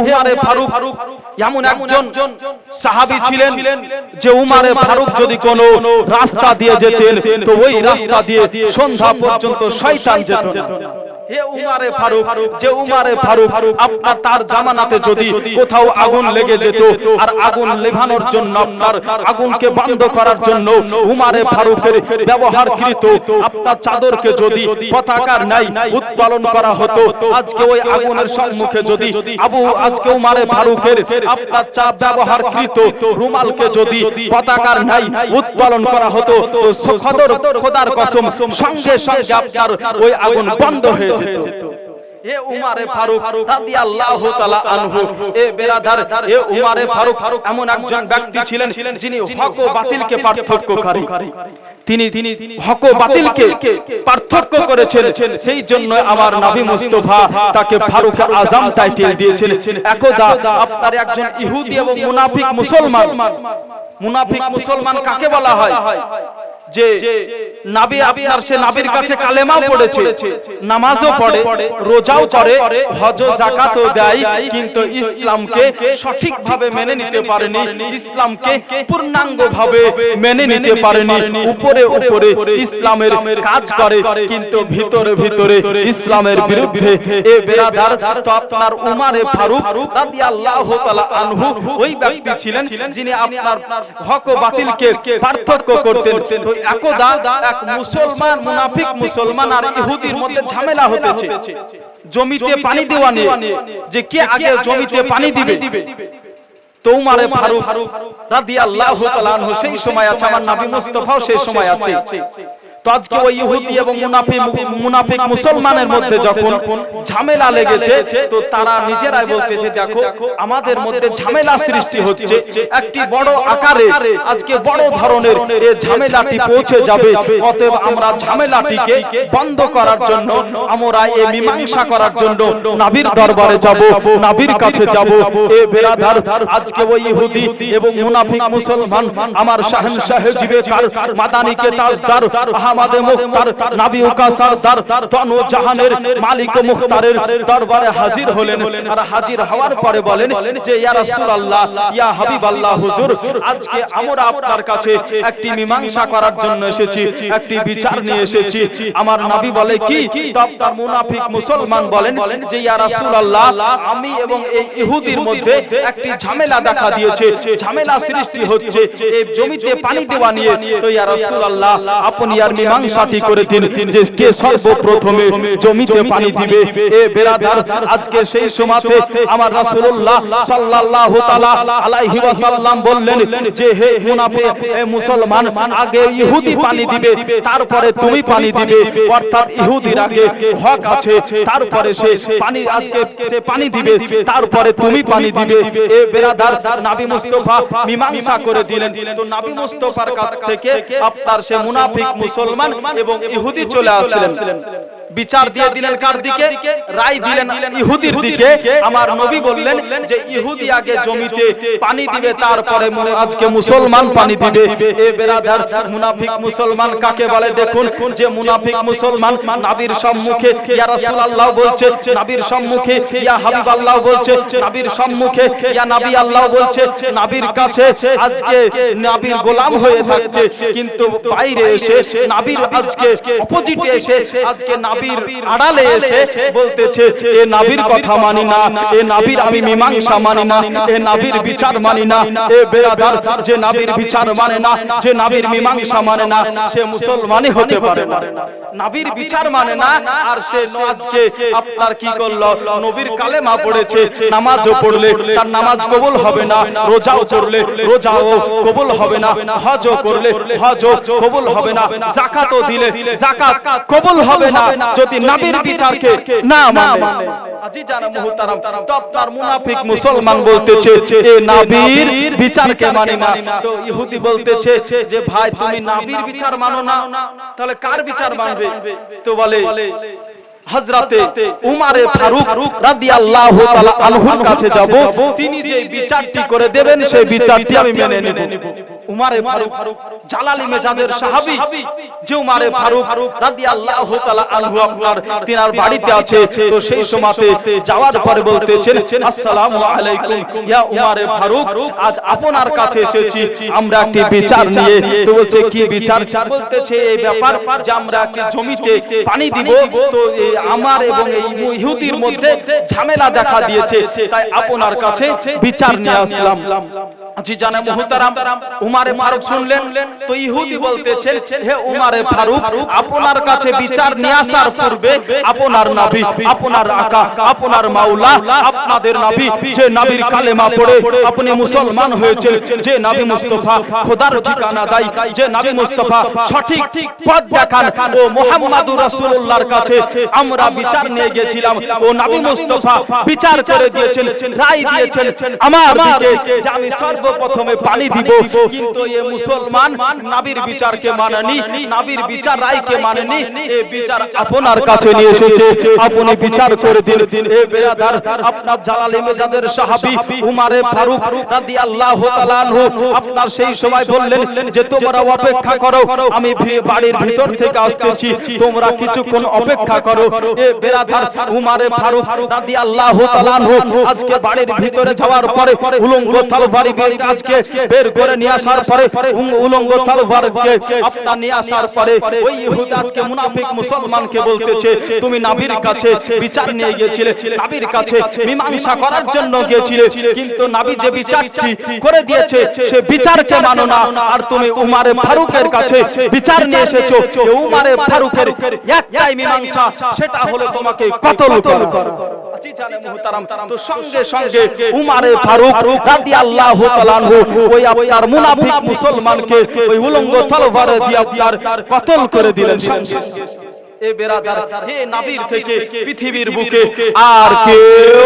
উমারে ফারুক এমন একজন সাহাবী ছিলেন যে উমারে ফারুক যদি কোন রাস্তা দিয়ে যেতেন তো ওই রাস্তা দিয়ে সন্ধ্যা পর্যন্ত শয়তান যেত। হে উমারে ফারুক যে উমারে ফারুক আপনার তার জামানাতে যদি কোথাও আগুন লেগে যেত আর আগুন লেভানোর জন্য আপনার আগুনকে বন্ধ করার জন্য উমারে ফারুকের ব্যবহারকৃত আপনার চাদরকে যদি পতাকার নাই উত্তোলন করা হতো আজকে ওই আগুনের সম্মুখে যদি আবু আজকে উমারে ফারুকের আপনার চা ব্যবহারকৃত রুমালকে যদি পতাকার নাই উত্তোলন করা হতো তো খোদার কসম সঙ্গে সঙ্গে আপনার ওই আগুন বন্ধ হয়ে যেত এ উমারে ফারুক রাদিয়াল্লাহু তাআলা আনহু এ বেরাদার এ উমারে ফারুক এমন একজন ব্যক্তি ছিলেন যিনি হক ও বাতিলকে পার্থক্যকারী। তিনি তিনি হক ও বাতিলকে পার্থক্য করেছেন। সেই জন্য আমার নবী মুস্তাফা তাকে ফারুক আজম টাইটেল দিয়েছেন একদা আপনার একজন ইহুদি এবং মুনাফিক মুসলমান। মুনাফিক মুসলমান কাকে বলা হয়? যে নাবি আপনার সে নাবির কাছে কালেমাও পড়েছে নামাজও পড়ে রোজাও করে হজ জাকাতও দেয় কিন্তু ইসলামকে সঠিকভাবে মেনে নিতে পারেনি ইসলামকে পূর্ণাঙ্গ ভাবে মেনে নিতে পারেনি উপরে উপরে ইসলামের কাজ করে কিন্তু ভিতরে ভিতরে ইসলামের বিরুদ্ধে এ বেরাদার তো আপনার উমারে ফারুক রাদিয়াল্লাহু তাআলা আনহু ওই ব্যক্তি ছিলেন যিনি আপনার হক ও বাতিলকে পার্থক্য করতেন। তো একদা এক মুসলমান মুনাফিক মুসলমান আর ইহুদির মধ্যে ঝামেলা হতেছে। জমিতে পানি দেওয়া নিয়ে যে কে আগে জমিতে পানি দিবে? তো উমারে ফারুক রাদিয়াল্লাহু তাআলা সেই সময় আছে আমার নবী মুস্তাফাও সেই সময় আছে। তো আজকে ওই ইহুদি এবং মুনাফিক মুনাফিক মুসলমানের মধ্যে যখন ঝামেলা লেগেছে, তো তারা নিজেরাই বলতেছে, দেখো, আমাদের মধ্যে ঝামেলা সৃষ্টি হচ্ছে। একটি বড় আকারে আজকে বড় ধরনের এই ঝামেলাটি পৌঁছে যাবে। অতএব আমরা ঝামেলাটিকে বন্ধ করার জন্য, আমরা এই মীমাংসা করার জন্য নাবির দরবারে যাব, নাবির কাছে যাব। এ বেরাদার আজকে ওই ইহুদি এবং মুনাফিক মুসলমান আমার শাহেনশাহ জিবে কার মাদানিকে তাজদার আহমদ মুখতার নবী কা সরদার তনু জাহানের মালিক মুখতারের দরবারে হাজির হলেন। আর হাজির হওয়ার পরে বলেন যে ইয়া রাসূলুল্লাহ ইয়া হাবিবাল্লাহ হুজুর আজকে আমরা আপনার কাছে একটি মীমাংসা করার জন্য এসেছি একটি বিচার নিয়ে এসেছি। আমার নবী বলে কি? তো আপনার মুনাফিক মুসলমান বলেন যে ইয়া রাসূলুল্লাহ আমি এবং এই ইহুদির মধ্যে একটি ঝামেলা দেখা দিয়েছে ঝামেলা সৃষ্টি হচ্ছে এই জমিতে পানি দেওয়া নিয়ে তো ইয়া রাসূলুল্লাহ আপনি আর মীমাংসাটি করে দিন, যে কে সর্বপ্রথমে জমিতে পানি দিবে? এ বেরাদার আজকে সেই সময়তে আমার রাসূলুল্লাহ সাল্লাল্লাহু তাআলা আলাইহি ওয়াসাল্লাম বললেন যে, হে মুনাফিক এ মুসলমান, আগে ইহুদি পানি দিবে, তারপরে তুমি পানি দিবে। অর্থাৎ ইহুদির আগে হক আছে, তারপরে সে পানি, আজকে সে পানি দিবে, তারপরে তুমি পানি দিবে। এ বেরাদার নবী মুস্তাফা মীমাংসা করে দিলেন। তো নবী মুস্তাফার কাছ থেকে আপনার সে মুনাফিক মুসলমান এবং ইহুদি চলে আসলেন। বিচার দিয়ে দিলেন কার দিকে? রায় দিলেন ইহুদির দিকে। আমার নবী বললেন যে ইহুদি আগে জমিতে পানি দিবে তারপরে মনে আজকে মুসলমান পানি দিবে। এ বেরাদার মুনাফিক মুসলমান কাকে বলে? দেখুন যে মুনাফিক মুসলমান নবীর সম্মুখে ইয়া রাসূলুল্লাহ বলছে নবীর সম্মুখে ইয়া হাবিবাল্লাহ বলছে নবীর সম্মুখে ইয়া নবী আল্লাহ বলছে নবীর কাছে আজকে নবীর গোলাম হয়ে থাকছে কিন্তু বাইরে এসে নবীর আজকে অপোজিটে এসে আজকে নবীর আড়ালে এসে বলতেছে এ নাবির কথা মানি না এ নাবির আমি মীমাংসা মানি না এ নাবির বিচার মানি না এ বেরাদার যে নাবির বিচার মানে না যে নাবির মীমাংসা মানে না সে মুসলমানই হতে পারে না। নাবির বিচার মানে না আর সে আজকে আপনার কি করল? নবীর কালেমা পড়েছে নামাজও পড়লে তার নামাজ কবুল হবে না রোজাও করলে রোজাও কবুল হবে না হজও করলে হজও কবুল হবে না যাকাতও দিলে যাকাত কবুল হবে না যদি নবীর বিচারকে না মানে। আজি জানা মুহতারাম তো আপনার মুনাফিক মুসলমান বলতেছে এ নবীর বিচারকে মানে না। তো ইহুদি বলতেছে যে ভাই তুমি নবীর বিচার মানো না। তাহলে কার বিচার মানবে? তো বলে হযরতে উমারে ফারুক রাদিয়াল্লাহু তাআলা আনহুর কাছে যাব। তিনি যে বিচারটি করে দেবেন সেই বিচারটি আমি মেনে নেব। উমারে ফারুক জালালি মেজাজের সাহাবী যে উমারে ফারুক রাদিয়াল্লাহু তাআলা আনহু আপনার তিনার বাড়িতে আছে তো সেই সময়তে যাওয়ার পরে বলতেছেন আসসালামু আলাইকুম ইয়া উমারে ফারুক আজ আপনার কাছে এসেছি আমরা একটি বিচার নিয়ে তো বলছে কি বিচার? বলতেছে এই ব্যাপার যে আমরা একটি জমিতে পানি দিব তো আমার এবং এই ইহুদির মধ্যে ঝামেলা দেখা দিয়েছে তাই আপনার কাছে বিচার নিয়ে আসলাম। জি জানে মুহতারাম উমারে ফারুক শুনলেন তো ইহুদি বলতেছেন হে উমারে ফারুক আপনার কাছে বিচার নিয়ে আসার পূর্বে আপনার নবী আপনার আকা আপনার মাওলা আপনাদের নবী যে নবীর কালেমা পড়ে আপনি মুসলমান হয়েছেন যে নবী মুস্তাফা খোদার ঠিকানা দেয় যে নবী মুস্তাফা সঠিক পথ দেখান ও মুহাম্মাদুর রাসূলুল্লাহর কাছে আমরা বিচার নিয়ে গেছিলাম ও নবী মুস্তাফা বিচার করে দিয়েছেন রায় দিয়েছেন আমার দিকে যে আমি সর্বপ্রথমে পানি দিব কিন্তু এ মুসলমান নবীর বিচারকে মানেনি নবীর বিচার রায়কে মানেনি এ বিচার আপনার কাছে নিয়ে এসেছে আপনি বিচার করে দিন এ বেরাদার আপনার জালালে মেজাদের সাহাবী উমারে ফারুক রাদিয়াল্লাহু তাআলা আনহু আপনার সেই সময় বললেন যে তোমরা অপেক্ষা করো আমি বাড়ির ভিতর থেকে আসতেছি তোমরা কিছুক্ষণ অপেক্ষা করো এ বেরাদার উমারে ফারুক রাদিয়াল্লাহু তাআলা আনহু আজকে বাড়ির ভিতরে যাওয়ার পরে উলঙ্গ তলবারি বের আজকে বের করে নিয়ে আসার পরে উলঙ্গ তলবারকে আপনার নিয়ে আসার পরে ওই ইহুদ আজকে মুনাফিক মুসলমানকে বলতেছে, তুমি নাবির কাছে বিচার নিয়ে গিয়েছিলে, নাবির কাছে মীমাংসা করার জন্য গিয়েছিলে, কিন্তু নাবি যে বিচারটি করে দিয়েছে, সে বিচারকে মানো না। আর তুমি উমারে ফারুকের কাছে বিচার নিয়ে এসেছ উমারে ফারুকের একটাই মীমাংসা, সেটা হলো তোমাকে কতল করা। তো সঙ্গে সঙ্গে উমারে ফারুক রাদিয়াল্লাহু তাআলা ওই আপনার মুনাফিক মুসলমানকে ওই উলঙ্গ তলবারে দিয়ে আপনার কতল করে দিলেন সঙ্গে এ বেরাদার হে নাবির থেকে পৃথিবীর বুকে আর কেউ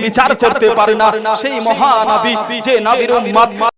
বিচার করতে পারে না সেই মহানবী যে নবীর উম্মত